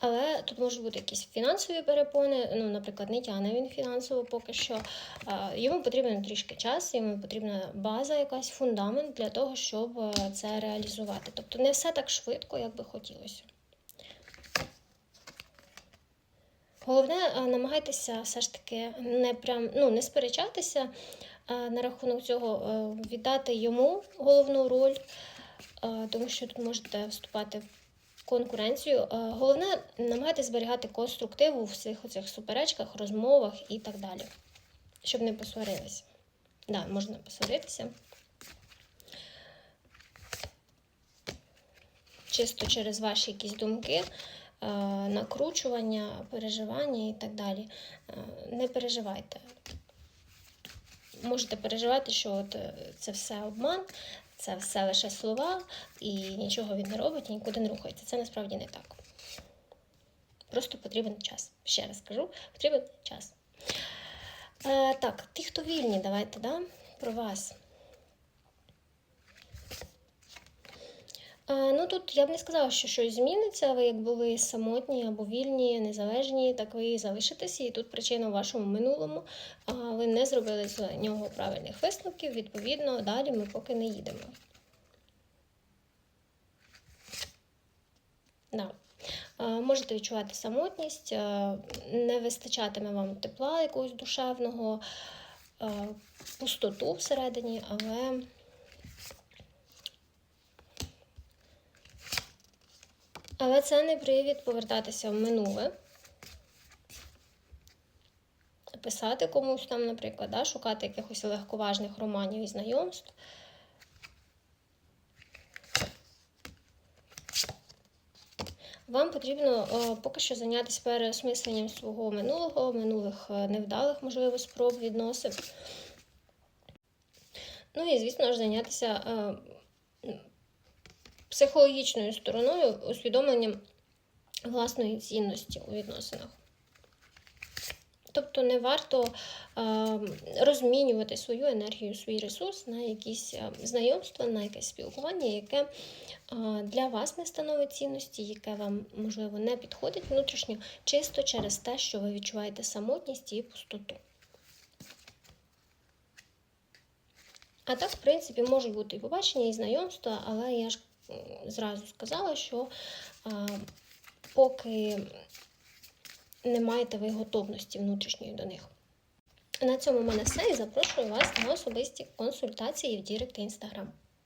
Але тут можуть бути якісь фінансові перепони. Ну, наприклад, не тягне він фінансово поки що. Йому потрібен трішки час, йому потрібна база, якась фундамент для того, щоб е, це реалізувати. Тобто не все так швидко, як би хотілося. Головне, е, намагайтеся все ж таки не прям ну, не сперечатися е, на рахунок цього, віддати йому головну роль, тому що тут можете вступати в конкуренцію. Е, Головне, намагайтеся зберігати конструктив у всіх оцих суперечках, розмовах і так далі, щоб не посварилися. Да, можна посваритися. Чисто через ваші якісь думки, е, накручування, переживання і так далі. Е, Не переживайте. Можете переживати, що от це все обман, це все лише слова, і нічого він не робить, і нікуди не рухається. Це насправді не так. Просто потрібен час. Ще раз кажу, потрібен час. Е, так, ті, хто вільні, давайте, да? про вас. Ну тут я б не сказала, що щось зміниться. Ви як були самотні або вільні, незалежні, так ви і залишитеся. І тут причина в вашому минулому. А Ви не зробили з нього правильних висновків. Відповідно, далі ми поки не їдемо. Да. Е, Можете відчувати самотність, е, не вистачатиме вам тепла якогось душевного, е, пустоту всередині, але. Але це не привід повертатися в минуле. Писати комусь там, наприклад, да, шукати якихось легковажних романів і знайомств. Вам потрібно е, поки що зайнятися переосмисленням свого минулого, минулих е, невдалих, можливо, спроб відносин. Ну і, звісно ж, зайнятися е, психологічною стороною, усвідомленням власної цінності у відносинах. Тобто не варто е, розмінювати свою енергію, свій ресурс на якісь е, знайомства, на якесь спілкування, яке е, для вас не становить цінності, яке вам, можливо, не підходить внутрішньо, чисто через те, що ви відчуваєте самотність і пустоту. А так, в принципі, можуть бути і побачення, і знайомства, але я ж зразу сказала, що е, поки не маєте ви готовності внутрішньої до них. На цьому в мене все і запрошую вас на особисті консультації в Дірект Інстаграм.